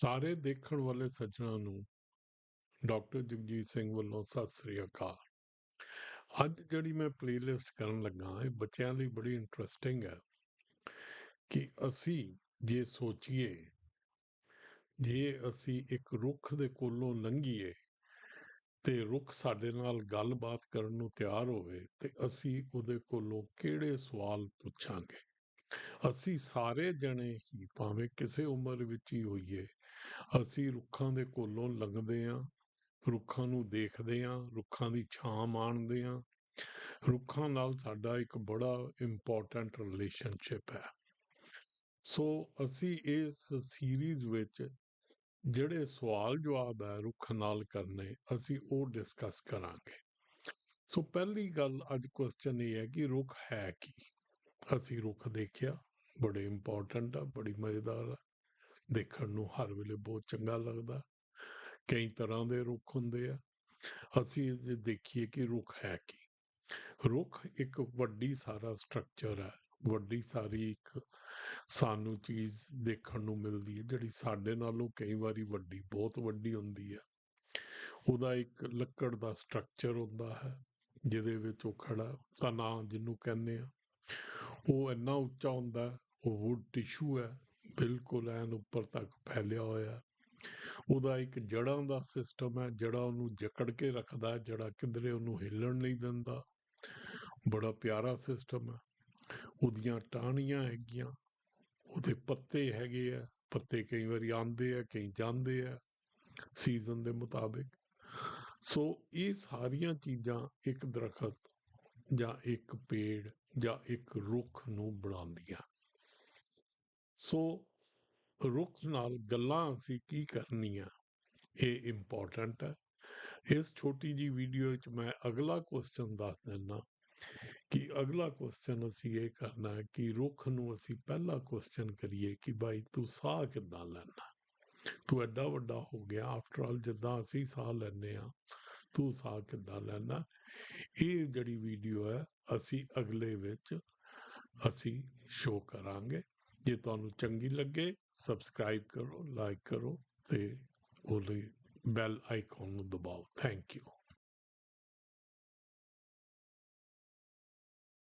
ਸਾਰੇ ਦੇਖਣ ਵਾਲੇ ਸੱਜਣਾਂ ਨੂੰ ਡਾਕਟਰ ਜਗਜੀਤ ਸਿੰਘ ਵੱਲੋਂ ਸਤਿ ਸ੍ਰੀ ਅਕਾਲ। ਅੱਜ ਜਿਹੜੀ ਮੈਂ ਪਲੇਲਿਸਟ ਕਰਨ ਲੱਗਾ ਇਹ ਬੱਚਿਆਂ ਲਈ ਬੜੀ ਇੰਟਰਸਟਿੰਗ ਹੈ ਕਿ ਅਸੀਂ ਜੇ ਸੋਚੀਏ, ਜੇ ਅਸੀਂ ਇੱਕ ਰੁੱਖ ਦੇ ਕੋਲੋਂ ਲੰਘੀਏ ਤੇ ਰੁੱਖ ਸਾਡੇ ਨਾਲ ਗੱਲਬਾਤ ਕਰਨ ਨੂੰ ਤਿਆਰ ਹੋਵੇ ਤੇ ਅਸੀਂ ਉਹਦੇ ਕੋਲੋਂ ਕਿਹੜੇ ਸਵਾਲ ਪੁੱਛਾਂਗੇ? ਅਸੀਂ ਸਾਰੇ ਜਣੇ ਹੀ ਭਾਵੇਂ ਕਿਸੇ ਉਮਰ ਵਿੱਚ ਹੀ ਹੋਈਏ, ਅਸੀਂ ਰੁੱਖਾਂ ਦੇ ਕੋਲੋਂ ਲੰਘਦੇ ਆਂ ਰੁੱਖਾਂ ਨੂੰ ਦੇਖਦੇ ਆਂ ਰੁੱਖਾਂ ਦੀ ਛਾਂ ਮਾਣਦੇ ਆਂ ਰੁੱਖਾਂ ਨਾਲ ਸਾਡਾ ਇੱਕ ਬੜਾ ਇੰਪੋਰਟੈਂਟ ਰਿਲੇਸ਼ਨਸ਼ਿਪ ਹੈ। ਸੋ ਅਸੀਂ ਇਸ ਸੀਰੀਜ਼ ਵਿੱਚ ਜਿਹੜੇ ਸਵਾਲ ਜਵਾਬ ਹੈ ਰੁੱਖ ਨਾਲ ਕਰਨੇ, ਅਸੀਂ ਉਹ ਡਿਸਕਸ ਕਰਾਂਗੇ। ਸੋ ਪਹਿਲੀ ਗੱਲ ਅੱਜ ਕੁਐਸਚਨ ਇਹ ਹੈ ਕਿ ਰੁੱਖ ਹੈ ਕੀ? ਅਸੀਂ ਰੁੱਖ ਦੇਖਿਆ, ਬੜੇ ਇੰਪੋਰਟੈਂਟ ਆ, ਬੜੀ ਮਜ਼ੇਦਾਰ ਆ। ਦੇਖਣ ਨੂੰ ਹਰ ਵੇਲੇ ਬਹੁਤ ਚੰਗਾ ਲੱਗਦਾ। ਕਈ ਤਰ੍ਹਾਂ ਦੇ ਰੁੱਖ ਹੁੰਦੇ ਆ। ਅਸੀਂ ਜੇ ਦੇਖੀਏ ਕਿ ਰੁੱਖ ਹੈ ਕੀ? ਰੁੱਖ ਇੱਕ ਵੱਡੀ ਸਾਰਾ ਸਟਰਕਚਰ ਹੈ ਵੱਡੀ ਸਾਰੀ ਇੱਕ ਸਾਨੂੰ ਚੀਜ਼ ਦੇਖਣ ਨੂੰ ਮਿਲਦੀ ਹੈ, ਜਿਹੜੀ ਸਾਡੇ ਨਾਲੋਂ ਕਈ ਵਾਰੀ ਵੱਡੀ, ਬਹੁਤ ਵੱਡੀ ਹੁੰਦੀ ਹੈ ਉਹਦਾ ਇੱਕ ਲੱਕੜ ਦਾ ਸਟਰਕਚਰ ਹੁੰਦਾ ਹੈ, ਜਿਹਦੇ ਵਿੱਚ ਉਹ ਖੜਾ ਤਨਾ ਜਿਹਨੂੰ ਕਹਿੰਦੇ ਆ। ਉਹ ਇੰਨਾ ਉੱਚਾ ਹੁੰਦਾ, ਉਹ ਵੁੱਡ ਟਿਸ਼ੂ ਹੈ, ਬਿਲਕੁਲ ਐਨ ਉੱਪਰ ਤੱਕ ਫੈਲਿਆ ਹੋਇਆ। ਉਹਦਾ ਇੱਕ ਜੜਾਂ ਦਾ ਸਿਸਟਮ ਹੈ ਜੜਾ ਉਹਨੂੰ ਜਕੜ ਕੇ ਰੱਖਦਾ ਜਿਹੜਾ ਕਿਧਰੇ ਉਹਨੂੰ ਹਿੱਲਣ ਨਹੀਂ ਦਿੰਦਾ। ਬੜਾ ਪਿਆਰਾ ਸਿਸਟਮ ਹੈ। ਉਹਦੀਆਂ ਟਾਹਣੀਆਂ ਹੈਗੀਆਂ, ਉਹਦੇ ਪੱਤੇ ਹੈਗੇ ਆ, ਪੱਤੇ ਕਈ ਵਾਰੀ ਆਉਂਦੇ ਆ, ਕਈ ਜਾਂਦੇ ਆ ਸੀਜ਼ਨ ਦੇ ਮੁਤਾਬਿਕ। ਸੋ ਇਹ ਸਾਰੀਆਂ ਚੀਜ਼ਾਂ ਇੱਕ ਦਰਖਤ ਜਾਂ ਇੱਕ ਪੇੜ ਜਾਂ ਇੱਕ ਰੁੱਖ ਨੂੰ ਬਣਾਉਂਦੀਆਂ। ਸੋ ਰੁੱਖ ਨਾਲ ਗੱਲਾਂ ਅਸੀਂ ਕੀ ਕਰਨੀਆਂ, ਇਹ ਇੰਪੋਰਟੈਂਟ ਹੈ। ਇਸ ਛੋਟੀ ਜੀ ਵੀਡੀਓ ਵਿੱਚ ਮੈਂ ਅਗਲਾ ਕੁਐਸਚਨ ਦੱਸ ਦਿੰਦਾ ਕਿ ਅਗਲਾ ਕੁਐਸਚਨ ਅਸੀਂ ਇਹ ਕਰਨਾ ਕਿ ਰੁੱਖ ਨੂੰ ਅਸੀਂ ਪਹਿਲਾ ਕੁਐਸਚਨ ਕਰੀਏ ਕਿ ਭਾਈ ਤੂੰ ਸਾਹ ਕਿੱਦਾਂ ਲੈਣਾ ਤੂੰ ਐਡਾ ਵੱਡਾ ਹੋ ਗਿਆ ਆਫਟਰ ਆਲ ਜਿੱਦਾਂ ਅਸੀਂ ਸਾਹ ਲੈਂਦੇ ਆ ਤੂੰ ਸਾਹ ਕਿੱਦਾਂ ਲੈਣਾ ਇਹ ਜਿਹੜੀ ਵੀਡੀਓ ਹੈ ਅਸੀਂ ਅਗਲੇ ਵਿੱਚ ਅਸੀਂ ਸ਼ੋਅ ਕਰਾਂਗੇ। ਜੇ ਤੁਹਾਨੂੰ ਚੰਗੀ ਲੱਗੇ ਸਬਸਕ੍ਰਾਈਬ ਕਰੋ ਲਾਈਕ ਕਰੋ ਤੇ ਉਹਦੇ ਬੈਲ ਆਈਕਨ ਨੂੰ ਦਬਾਓ। Thank you